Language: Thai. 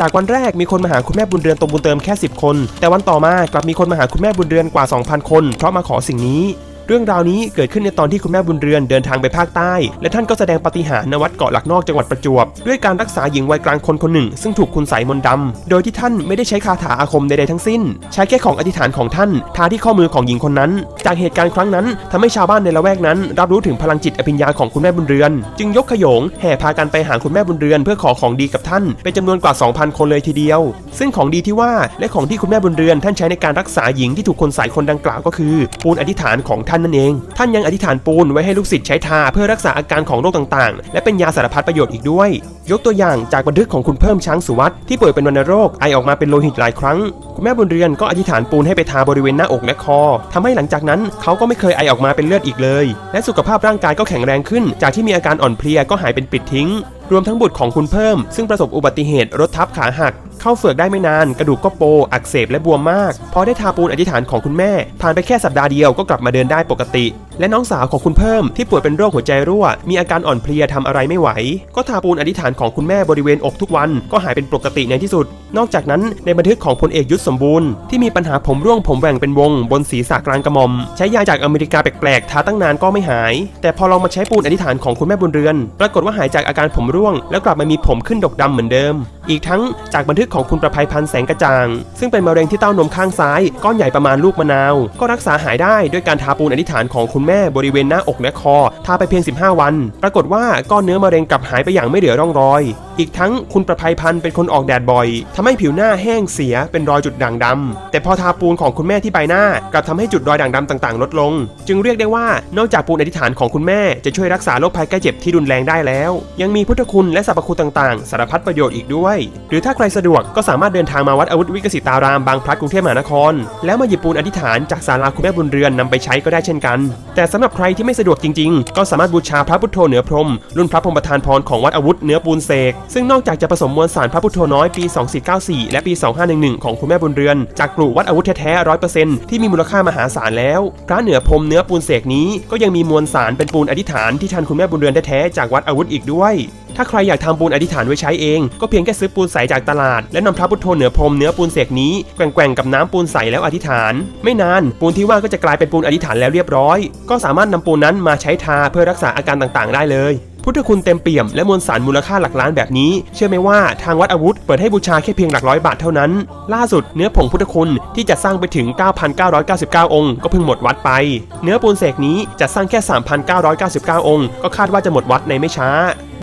จากวันแรกมีคนมาหาคุณแม่บุญเรือนตรงบุญเติมแค่ 10 คน แต่วันต่อมากลับมีคนมาหาคุณแม่บุญเรือนกว่า 2,000 คน เพราะมาขอสิ่งนี้ เรื่องราวนี้เกิดขึ้นในตอนที่คุณแม่บุญเรือนเดินทางไปภาคใต้ และท่านก็แสดงปฏิหารณวัดเกาะหลักนอกจังหวัดประจวบ ด้วยการรักษาหญิงวัยกลางคนคนหนึ่ง ซึ่งถูกคุณใส่มนต์ดำ โดยที่ท่านไม่ได้ใช้คาถาอาคมใดๆทั้งสิ้น ใช้แค่ของอธิษฐานของท่านทาที่ข้อมือของหญิงคนนั้น จากเหตุการณ์ครั้งนั้นทำให้ชาวบ้านในละแวกนั้น รับรู้ถึงพลังจิตอภิญญาของคุณแม่บุญเรือน จึงยกขยงแห่พากันไปหาคุณแม่บุญเรือน เพื่อขอของดีกับท่านเป็นจำนวนกว่า 2,000 คนเลยทีเดียว ซึ่งของดีที่ว่าและของที่คุณแม่บุญเรือน ท่านใช้ในการรักษาหญิงที่ถูกคนใส่คนดังกล่าวก็คือปูนอธิษฐานของท่านนั่นเอง ท่านยังอธิษฐานปูนไว้ให้ลูกศิษย์ใช้ทาเพื่อรักษาอาการของโรคต่างๆ และเป็นยาสารพัดประโยชน์อีกด้วย ยกตัวอย่างจากบันทึกของคุณเพิ่มช้างสุวัสด์ที่ป่วยเป็นวัณโรคไอออกมาเป็นโลหิตหลายครั้ง คุณแม่บุญเรือนก็อธิษฐานปูนให้ไปทาบริเวณหน้าอกและคอทำให้หลังจากนั้นเขาก็ไม่เคยไอออกมาเป็นเลือดอีกเลย และสุขภาพร่างกายก็แข็งแรงขึ้น จากที่มีอาการอ่อนเพลียก็หายเป็นปิดทิ้งรวมทั้งบุตรของคุณเพิ่ม ซึ่งประสบอุบัติเหตุรถทับขาหัก เข้าเฝือกได้ไม่นาน กระดูกก็โป อักเสบและบวมมาก พอได้ทาปูนอธิษฐานของคุณแม่ ผ่านไปแค่สัปดาห์เดียวก็กลับมาเดินได้ปกติ และน้องสาวของคุณเพิ่มที่ป่วยเป็นโรคหัวใจรั่ว มีอาการอ่อนเพลียทำอะไรไม่ไหว ก็ทาปูนอธิษฐานของคุณแม่บริเวณอกทุกวันก็หายเป็นปกติในที่สุด นอกจากนั้นในบันทึกของพลเอกยุทธสมบูรณ์ที่มีปัญหาผมร่วงผมแหว่งเป็นวง บนศีรษะกลางกระหม่อม ใช้ยาจากอเมริกาแปลกๆทาตั้งนานก็ไม่หาย แต่พอลองมาใช้ปูนอธิษฐานของคุณแม่บุญเรือน ปรากฏว่าหายจากอาการผมร่วง แล้วกลับมามีผมขึ้นดกดำเหมือนเดิม อีกทั้งจากบันทึกของคุณประภัยพันธ์แสงกระจ่าง ซึ่งเป็นมะเร็งที่เต้านมข้างซ้าย ก้อนใหญ่ประมาณลูกมะนาว ก็รักษาหายได้ด้วยการทาปูนอธิษฐานของคุณแม่บริเวณหน้าอกและคอ ทาไปเพียง 15 วัน ปรากฏว่าก้อนเนื้อมะเร็งกลับหายไปอย่างไม่เหลือร่องรอย อีกทั้งคุณประภัยพันธ์เป็นคนออกแดดบ่อยทำให้ผิวหน้าแห้งเสียเป็นรอยจุดด่างดำแต่พอทาปูนของคุณแม่ที่ใบหน้ากลับทำให้จุดรอยด่างดำต่างๆ ลดลง จึงเรียกได้ว่านอกจากปูนอธิษฐานของคุณแม่จะช่วยรักษาโรคภัยไข้เจ็บที่รุนแรงได้แล้ว ยังมีพุทธคุณและสรรพคุณต่างๆ สารพัดประโยชน์อีกด้วย หรือถ้าใครสะดวกก็สามารถเดินทางมาวัดอาวุธวิกสิตารามบางพลัดกรุงเทพมหานคร แล้วมาหยิบปูนอธิษฐานจากศาลาคุณแม่บุญเรือนนำไปใช้ก็ได้เช่นกัน แต่สำหรับใครที่ไม่สะดวกจริง ๆ ก็สามารถบูชาพระพุทโธเหนือพรมรุ่นพระพรมประธานพรของวัดอาวุธเนื้อปูนเสกซึ่งนอกจากจะผสมมวลสารพระพุทโธน้อยปี 2494 และปี 2511 ของคุณแม่บุญเรือน จากกลุ่วัดอาวุธแท้ๆร้อยเปอร์เซ็นต์ที่มีมูลค่ามหาศาลแล้ว พระเหนือพรมเนื้อปูนเสกนี้ก็ยังมีมวลสารเป็นปูนอธิษฐานที่ทันคุณแม่บุญเรือนแท้ๆจากวัดอาวุธอีกด้วย ถ้าใครอยากทำปูนอธิษฐานไว้ใช้เอง ก็เพียงแค่ซื้อปูนใสจากตลาด และนำพระพุทโธเหนือพรมเนื้อปูนเสกนี้แกว่งๆกับน้ำปูนใสแล้วอธิษฐาน ไม่นานปูนที่ว่าก็จะกลายเป็นปูนอธิษฐานแล้วเรียบร้อย ก็สามารถนำปูนนั้นมาใช้ทาเพื่อรักษาอาการต่างๆ ได้เลย พุทธคุณเต็มเปี่ยมและมวลสารมูลค่าหลักล้านแบบนี้ เชื่อไหมว่าทางวัดอาวุธเปิดให้บูชาแค่เพียงหลักร้อยบาทเท่านั้น ล่าสุดเนื้อผงพุทธคุณที่จะสร้างไปถึง 9,999 องค์ ก็เพิ่งหมดวัดไป เนื้อปูนเสกนี้จะสร้างแค่ 3,999 องค์ ก็คาดว่าจะหมดวัดในไม่ช้า